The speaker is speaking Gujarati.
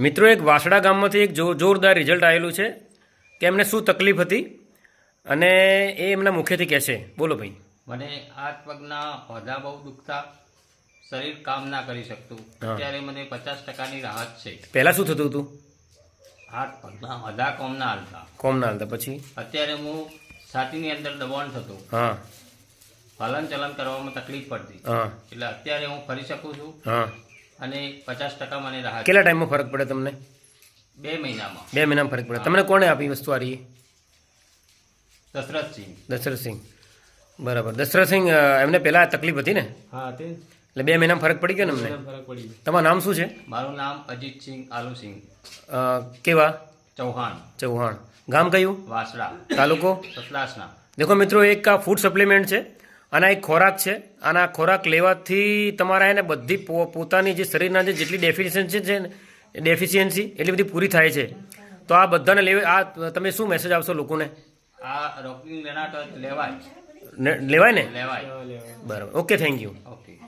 મિત્રો એક વાસડા ગામમાંથી એક જોરદાર રિઝલ્ટ આવેલું છે કે એમને શું તકલીફ હતી અને એ એમના મુખેથી કહેશે બોલો ભાઈ. મને હાથ પગના હોદા બહુ દુખતા શરીર કામ ના કરી શકતું. અત્યારે મને પચાસ ટકાની રાહત છે. પહેલાં શું થતું હતું? હાથ પગના હોદા કોમ ના હાલતા. કોમ ના હાલતા. પછી? અત્યારે હું છાતીની અંદર દબાણ થતું. હા. હલન ચલન કરવામાં તકલીફ પડતી. એટલે અત્યારે હું ફરી શકું છું. અને પચાસ ટકા મને રાહત કેટલા ટાઈમમાં ફરક પડે તમને? બે મહિનામાં. બે મહિનામાં ફરક પડે. તમને કોણે આપી વસ્તુ આ રહી? દશરથસિંહ દશરથસિંહ બરાબર. દશરથસિંહ એમને પહેલાં તકલીફ હતી ને? હા તે એટલે બે મહિનામાં ફરક પડી ગયો ને અમને ફરક પડી ગયો. તમારું નામ શું છે? મારું નામ અજીતસિંહ આલુસિંહ કેવા? ચૌહાણ. ચૌહાણ. ગામ કયું? વાસડા. તાલુકો? સતલાસના દેખો મિત્રો એક આ ફૂડ સપ્લિમેન્ટ છે. આના એક ખોરાક છે. આના ખોરાક લેવાથી તમારા એને બધી પો- પોતાની જે શરીરના જે જેટલી ડેફિશિયન્સી છે ને ડેફિશિયન્સી એટલી બધી પૂરી થાય છે. તો આ બધાને લેવા આ તમે શું મેસેજ આપશો લોકોને? આ રોકિંગ લેવાય લેવાય ને લેવાય લેવા લેવા બરાબર. Okay thank you okay